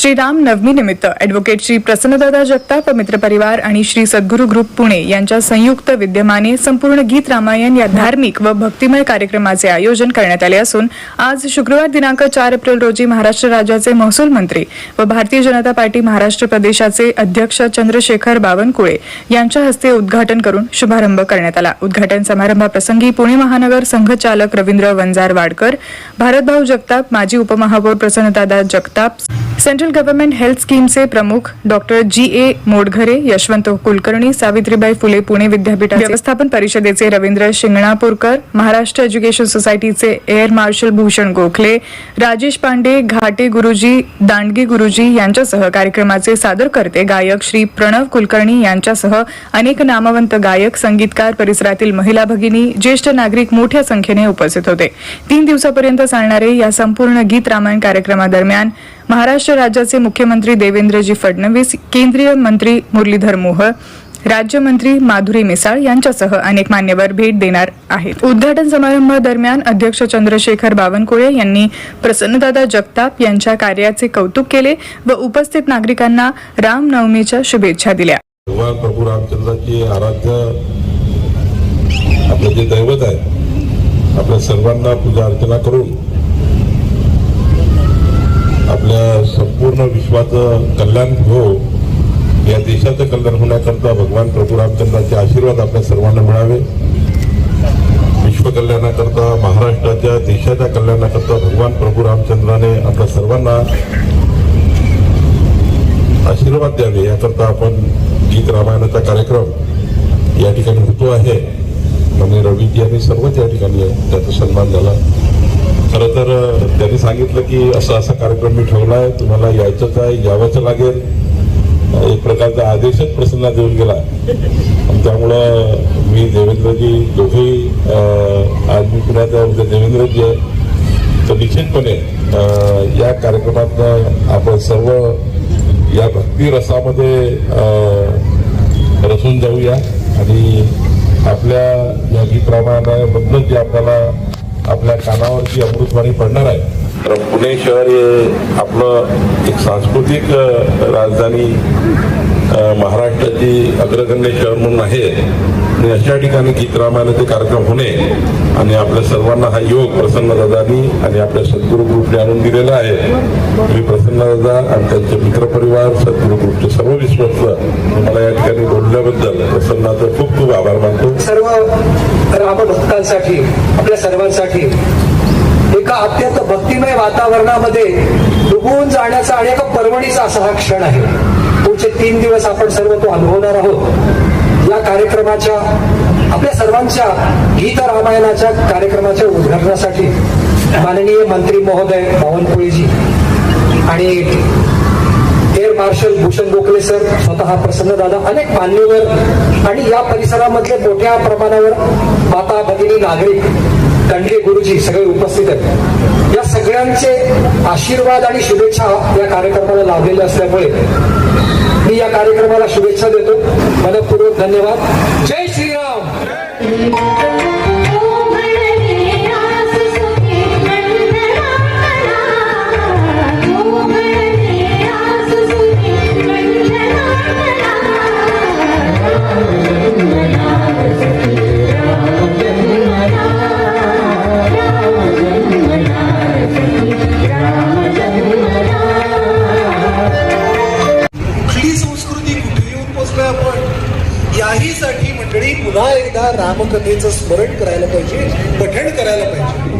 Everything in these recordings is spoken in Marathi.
श्रीराम नवमी निमित्त श्री प्रसन्नदादा जगताप व मित्रपरिवार आणि श्री सद्गुरू ग्रुप पुणे यांच्या संयुक्त विद्यमाने संपूर्ण गीत रामायण या धार्मिक व भक्तिमय कार्यक्रमाचे आयोजन करण्यात आले असून आज शुक्रवार दिनांक चार एप्रिल रोजी महाराष्ट्र राज्याचे महसूल मंत्री व भारतीय जनता पार्टी महाराष्ट्र प्रदेशाचे अध्यक्ष चंद्रशेखर बावनकुळे यांच्या हस्ते उद्घाटन करून शुभारंभ करण्यात आला. उद्घाटन समारंभाप्रसंगी पुणे महानगर संघचालक रवींद्र वंजार वाडकर भारतभाऊ जगताप माजी उपमहापौर प्रसन्नदादा Jagtap central central government health स्कीमचे प्रमुख doctor G A Modghare Yashwant Kulkarni Savitribai Phule Pune विद्यापीठ व्यवस्थापन परिषदेचे रवींद्र शिंगणापूरकर महाराष्ट्र एज्युकेशन सोसायटीचे एअर मार्शल भूषण गोखले राजेश पांडे घाटे गुरुजी दांडगे गुरुजी यांच्यासह कार्यक्रमाचे सादरकर्ते गायक श्री प्रणव कुलकर्णी यांच्यासह अनेक नामवंत गायक संगीतकार परिसरातील महिला भगिनी ज्येष्ठ नागरिक मोठ्या संख्येने उपस्थित होते. तीन दिवसापर्यंत चालणारे या संपूर्ण गीत रामायण कार्यक्रमादरम्यान महाराष्ट्र राज्याचे मुख्यमंत्री देवेंद्रजी फडणवीस केंद्रीय मंत्री मुरलीधर मोहोळ राज्यमंत्री माधुरी मिसाळ यांच्यासह अनेक मान्यवर भेट देणार आहेत. उद्घाटन समारंभादरम्यान अध्यक्ष चंद्रशेखर बावनकुळे यांनी प्रसन्नदादा जगताप यांच्या कार्याचे कौतुक केले व उपस्थित नागरिकांना रामनवमीच्या शुभेच्छा दिल्या. भगवान प्रभू रामचंद्राची आराध्य आपलं जे दैवत आहे आपल्या सर्वांना पूजा अर्चना करून आपल्या संपूर्ण विश्वाचं कल्याण हो या देशाचं कल्याण होण्याकरता भगवान प्रभू रामचंद्रांचे आशीर्वाद आपल्या सर्वांना मिळावे. विश्व कल्याणाकरता महाराष्ट्राच्या देशाच्या कल्याणाकरता भगवान प्रभू रामचंद्राने आपल्या सर्वांना आशीर्वाद द्यावे याकरता आपण गीत रामायणाचा कार्यक्रम या ठिकाणी होतो आहे. म्हणजे रवीजी आणि सर्वच या ठिकाणी आहे त्याचा सन्मान झाला. खरं तर त्यांनी सांगितलं की असा असा कार्यक्रम मी ठेवला आहे तुम्हाला यायचंच आहे यावंच लागेल. एक प्रकारचा आदेशच प्रसन्न देऊन गेला. त्यामुळं मी देवेंद्रजी दोघेही आज मी पुण्यात आहे देवेंद्रजी आहे. तर निश्चितपणे या कार्यक्रमात आपण सर्व या भक्ती रसामध्ये रसून जाऊया. आणि आपल्या या गीत रामायणाबद्दल जे आपल्याला आपल्या कानावरची अमृतवाणी पडणार आहे. तर पुणे शहर हे आपलं एक सांस्कृतिक राजधानी महाराष्ट्राची अग्रगण्य शहर म्हणून आहे. आणि अशा ठिकाणी गीत कार्यक्रम होणे आणि आपल्या सर्वांना हा योग प्रसन्न दादांनी आणि आपल्या सद्गुरू ग्रुपने आणून दिलेला आहे. मी प्रसन्न दादा आणि त्यांचे मित्रपरिवार सद्गुरू ग्रुपचे सर्व विश्वस्त मला या ठिकाणी बोलल्याबद्दल प्रसन्नाचा खूप खूप आभार मानतो. सर्व रामभक्तांसाठी आपल्या सर्वांसाठी एका अत्यंत भक्तिमय वातावरणामध्ये डुबून जाण्याचा आणि एका पर्वणीचा असा हा क्षण आहे. पुढचे तीन दिवस आपण सर्व तो अनुभवणार आहोत. या कार्यक्रमाच्या आपल्या सर्वांच्या गीत रामायणाच्या कार्यक्रमाच्या उद्घाटनासाठी माननीय मंत्री महोदय बावनकुळेजी आणि air marshal Bhushan Gokhale sir स्वतः प्रसन्न दादा अनेक मान्यवर आणि या परिसरामधले मोठ्या प्रमाणावर माता भगिनी नागरिक दंडे गुरुजी सगळे उपस्थित आहेत. या सगळ्यांचे आशीर्वाद आणि शुभेच्छा या कार्यक्रमाला लाभलेल्या असल्यामुळे मी या कार्यक्रमाला शुभेच्छा देतो. मनपूर्वक धन्यवाद. जय श्रीराम! याहीसाठी मंडळी पुन्हा एकदा रामकथेचं स्मरण करायला पाहिजे पठण करायला पाहिजे.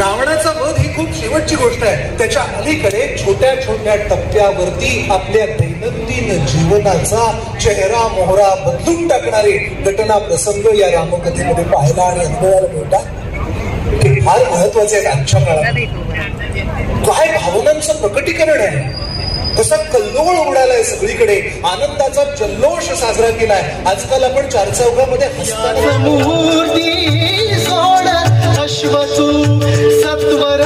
रावणाचा वध ही खूप शेवटची गोष्ट आहे. त्याच्या अलीकडे छोट्या छोट्या टप्प्यावरती आपल्या दैनंदिन जीवनाचा चेहरा मोहरा बदलून टाकणारे घटना प्रसंग या रामकथेमध्ये पाहायला आणि अनुभवायला मिळतात. हे फार महत्त्वाचे आहे आजच्या काळात. काय भावनांचं प्रकटीकरण आहे? कसा कल्लोळ उडालाय सगळीकडे आनंदाचा जल्लोष साजरा केलाय. आजकाल आपण चार चौघामध्ये हसताना सत्वर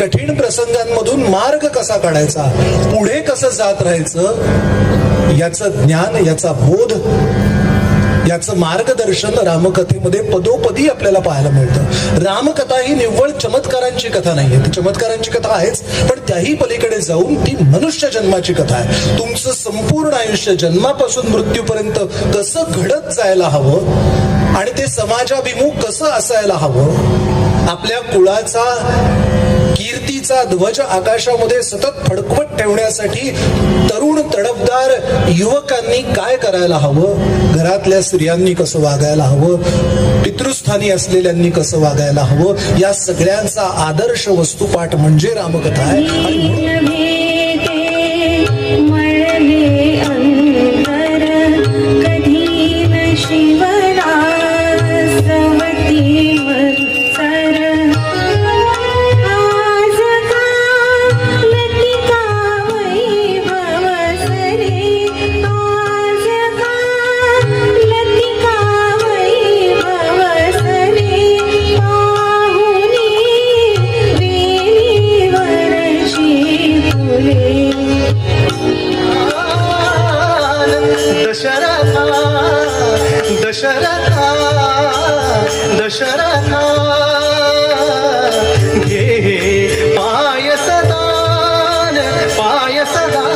कठीण प्रसंगांमधून मार्ग कसा काढायचा? पुढे कसं जात राहायचं? याचं ज्ञान याचा बोध याचं मार्गदर्शन रामकथेमध्ये पदोपदी आपल्याला पाहायला मिळतं. रामकथा ही निव्वळ चमत्कारांची कथा नाहीये. ती चमत्कारांची कथा आहेच पण त्याही पलीकडे जाऊन ती मनुष्य जन्माची कथा आहे. तुमचं संपूर्ण आयुष्य जन्मापासून मृत्यूपर्यंत कसं घडत जायला हवं आणि ते समाजाभिमुख कसं असायला हवं आपल्या कुळाचा कीर्तीचा ध्वज आकाशामध्ये सतत फडकवत ठेवण्यासाठी तरुण तडफदार युवकांनी काय करायला हवं? घरातल्या स्त्रियांनी कसं वागायला हवं? पितृस्थानी असलेल्यांनी कसं वागायला हवं? या सगळ्यांचा आदर्श वस्तुपाठ म्हणजे रामकथा आहे. दशरथा दशरथा दशरथा घे पाय सदान पाय सदा